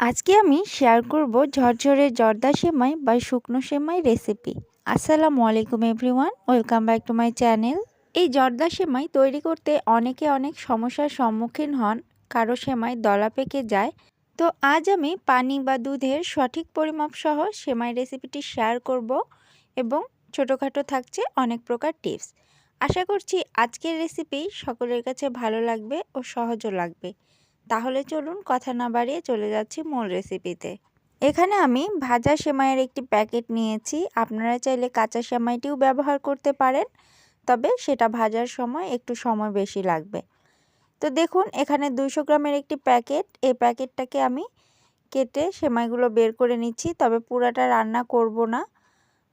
আজকে আমি শেয়ার করব ঝরঝরে জর্দা সেমাই বা শুকনো সেমাই রেসিপি আসসালামু আলাইকুম everyone welcome back to my channel এই জর্দা সেমাই তৈরি করতে অনেকে অনেক সমস্যার সম্মুখীন হন, কারও সেমাই দলা পেকে যায়। তো আজ আমি পানি বা দুধের সঠিক পরিমাপ সহ সেমাই রেসিপিটি শেয়ার করব এবং ছোটোখাটো থাকছে অনেক প্রকার টিপস আশা করছি আজকের রেসিপি সকলের কাছে ভালো লাগবে ও সহজও লাগবে। তাহলে চলুন কথা না বাড়িয়ে চলে যাচ্ছি মূল রেসিপিতে এখানে আমি ভাজা সেমাইয়ের একটি প্যাকেট নিয়েছি। আপনারা চাইলে কাঁচা সেমাইটিও ব্যবহার করতে পারেন, তবে সেটা ভাজার সময় একটু সময় বেশি লাগবে। তো দেখুন, এখানে দুইশো গ্রামের একটি প্যাকেট এই প্যাকেটটাকে আমি কেটে সেমাইগুলো বের করে নিচ্ছি, তবে পুরাটা রান্না করব না।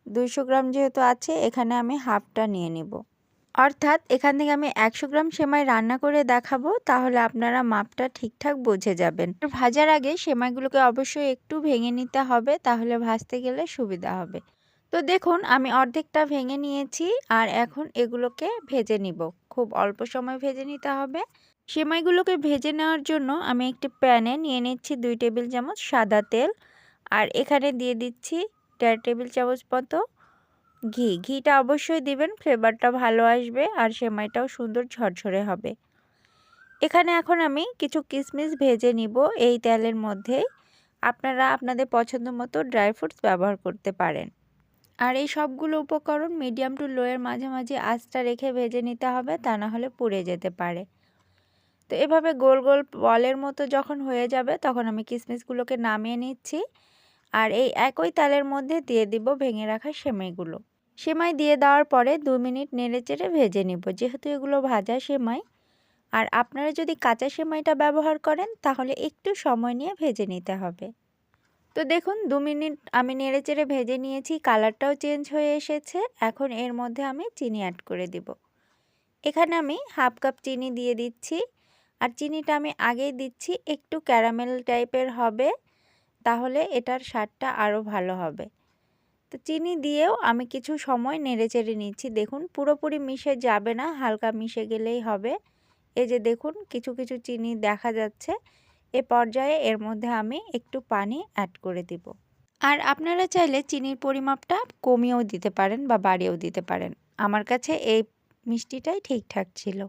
দুইশো গ্রাম যেহেতু আছে, এখানে আমি হাফটা নিয়ে নিব। অর্থাৎ এখান থেকে আমি একশো গ্রাম সেমাই রান্না করে দেখাবো, তাহলে আপনারা মাপটা ঠিকঠাক বুঝে যাবেন। ভাজার আগে সেমাইগুলোকে অবশ্যই একটু ভেঙে নিতে হবে, তাহলে ভাজতে গেলে সুবিধা হবে। তো দেখুন, আমি অর্ধেকটা ভেঙে নিয়েছি, আর এখন এগুলোকে ভেজে নিব। খুব অল্প সময় ভেজে নিতে হবে। সেমাইগুলোকে ভেজে নেওয়ার জন্য আমি একটি প্যানে নিয়ে নিচ্ছি দুই টেবিল চামচ সাদা তেল, আর এখানে দিয়ে দিচ্ছি দেড় টেবিল চামচ মতো ঘি, ঘিটা অবশ্যই দিবেন, ফ্লেভারটা ভালো আসবে আর সেমাইটাও সুন্দর ঝরঝরে হবে। এখানে এখন আমি কিছু কিশমিশ ভেজে নিব, এই তেলের মধ্যে। আপনারা আপনাদের পছন্দ মতো ড্রাই ফ্রুটস ব্যবহার করতে পারেন। আর এই সবগুলো উপকরণ মিডিয়াম টু লোয়ের মাঝামাঝি আঁচটা রেখে ভেজে নিতে হবে, তা না হলে পুড়ে যেতে পারে। তো এভাবে গোল গোল বলের মতো যখন হয়ে যাবে, তখন আমি কিশমিশগুলোকে নামিয়ে নিচ্ছি। আর এই একই তালের মধ্যে দিয়ে দিব ভেঙে রাখা সেমাইগুলো। সেমাই দিয়ে দেওয়ার পরে দু মিনিট নেড়ে চেড়ে ভেজে নিব। যেহেতু এগুলো ভাজা সেমাই, আর আপনারা যদি কাঁচা সেমাইটা ব্যবহার করেন, তাহলে একটু সময় নিয়ে ভেজে নিতে হবে। তো দেখুন, দু মিনিট আমি নেড়ে চেড়ে ভেজে নিয়েছি, কালারটাও চেঞ্জ হয়ে এসেছে। এখন এর মধ্যে আমি চিনি অ্যাড করে দিব। এখানে আমি হাফ কাপ চিনি দিয়ে দিচ্ছি, আর চিনিটা আমি আগেই দিচ্ছি, একটু ক্যারামেল টাইপের হবে, তাহলে এটার স্বাদটা আরও ভালো হবে। তো চিনি দিয়েও আমি কিছু সময় নেড়ে চেড়ে নিচ্ছি। দেখুন, পুরোপুরি মিশে যাবে না, হালকা মিশে গেলেই হবে। এই যে দেখুন, কিছু কিছু চিনি দেখা যাচ্ছে। এ পর্যায়ে এর মধ্যে আমি একটু পানি অ্যাড করে দিব। আর আপনারা চাইলে চিনির পরিমাপটা কমিয়েও দিতে পারেন বা বাড়িয়েও দিতে পারেন। আমার কাছে এই মিষ্টিটাই ঠিকঠাক ছিল।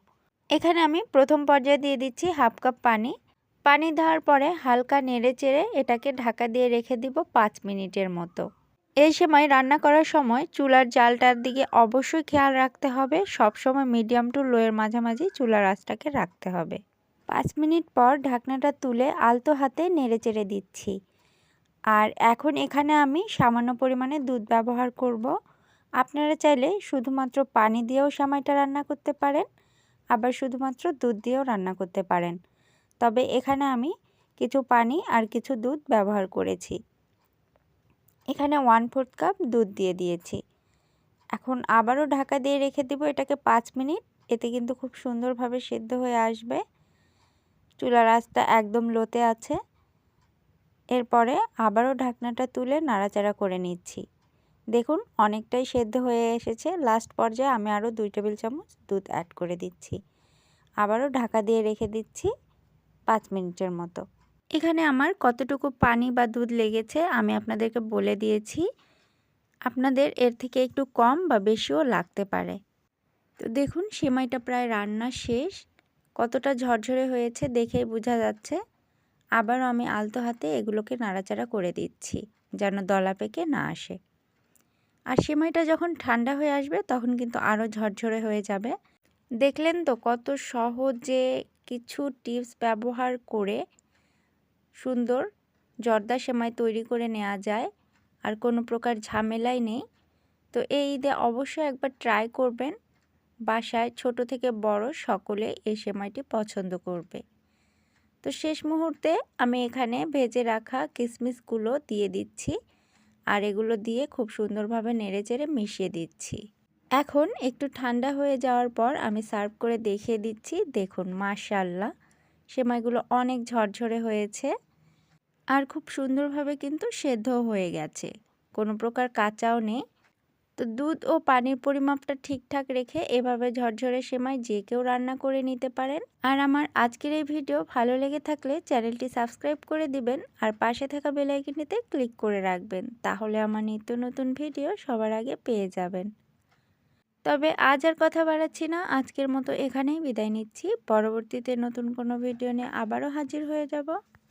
এখানে আমি প্রথম পর্যায়ে দিয়ে দিচ্ছি হাফ কাপ পানি। পানি দেওয়ার পরে হালকা নেড়ে চেড়ে এটাকে ঢাকা দিয়ে রেখে দিব পাঁচ মিনিটের মতো। এই সময় রান্না করার সময় চুলার জালটার দিকে অবশ্যই খেয়াল রাখতে হবে। সব সময় মিডিয়াম টু লোয়ের মাঝামাঝি চুলার আঁচটাকে রাখতে হবে। পাঁচ মিনিট পর ঢাকনাটা তুলে আলতো হাতে নেড়ে চেড়ে দিচ্ছি। আর এখন এখানে আমি সামান্য পরিমাণে দুধ ব্যবহার করব। আপনারা চাইলে শুধুমাত্র পানি দিয়েও সামাইটা রান্না করতে পারেন, আবার শুধুমাত্র দুধ দিয়েও রান্না করতে পারেন। তবে এখানে আমি কিছু পানি আর কিছু দুধ ব্যবহার করেছি। এখানে ওয়ান ফোর্থ কাপ দুধ দিয়ে দিয়েছি। এখন আবারও ঢাকা দিয়ে রেখে দিব, এটাকে পাঁচ মিনিট। এতে কিন্তু খুব সুন্দরভাবে সেদ্ধ হয়ে আসবে। চুলার আঁচটা একদম লোতে আছে। এরপরে আবারও ঢাকনাটা তুলে নাড়াচাড়া করে নিচ্ছি। দেখুন, অনেকটাই সেদ্ধ হয়ে এসেছে। লাস্ট পর্যায়ে আমি আরও দুই টেবিল চামচ দুধ অ্যাড করে দিচ্ছি। আবারও ঢাকা দিয়ে রেখে দিচ্ছি পাঁচ মিনিটের মতো। এখানে আমার কতটুকু পানি বা দুধ লেগেছে আমি আপনাদেরকে বলে দিয়েছি। আপনাদের এর থেকে একটু কম বা বেশিও লাগতে পারে। তো দেখুন, সেমাইটা প্রায় রান্না শেষ। কতটা ঝরঝরে হয়েছে দেখেই বোঝা যাচ্ছে। আবারও আমি আলতো হাতে এগুলোকে নাড়াচাড়া করে দিচ্ছি, যেন দলা পেকে না আসে। আর সেমাইটা যখন ঠান্ডা হয়ে আসবে তখন কিন্তু আরও ঝরঝরে হয়ে যাবে। দেখলেন তো কত সহজে কিছু টিপস ব্যবহার করে সুন্দর জর্দা সেমাই তৈরি করে নেওয়া যায় আর কোনো প্রকার ঝামেলাই নেই। তো এই ঈদে অবশ্যই একবার ট্রাই করবেন। বাসায় ছোট থেকে বড় সকলে এই সেমাইটি পছন্দ করবে। তো শেষ মুহূর্তে আমি এখানে ভেজে রাখা কিশমিশগুলো দিয়ে দিচ্ছি আর এগুলো দিয়ে খুব সুন্দরভাবে নেড়ে চেড়ে মিশিয়ে দিচ্ছি। এখন একটু ঠান্ডা হয়ে যাওয়ার পর আমি সার্ভ করে দেখিয়ে দিচ্ছি। দেখুন মাশাল্লাহ সেমাইগুলো অনেক ঝরঝরে হয়েছে। আর খুব সুন্দরভাবে কিন্তু সেদ্ধ হয়ে গেছে। কোনো প্রকার কাঁচাও নেই। তো দুধ ও পানির পরিমাপটা ঠিকঠাক রেখে এভাবে ঝরঝরে সেমাই যে কেউ রান্না করে নিতে পারেন। আর আমার আজকের এই ভিডিও ভালো লেগে থাকলে চ্যানেলটি সাবস্ক্রাইব করে দিবেন আর পাশে থাকা বেলাইকিনিতে ক্লিক করে রাখবেন। তাহলে আমার নিত্য নতুন ভিডিও সবার আগে পেয়ে যাবেন। তবে আজ আর কথা বাড়াচ্ছি না। আজকের মতো এখানেই বিদায় নিচ্ছি। পরবর্তীতে নতুন কোনো ভিডিও নিয়ে আবারও হাজির হয়ে যাব।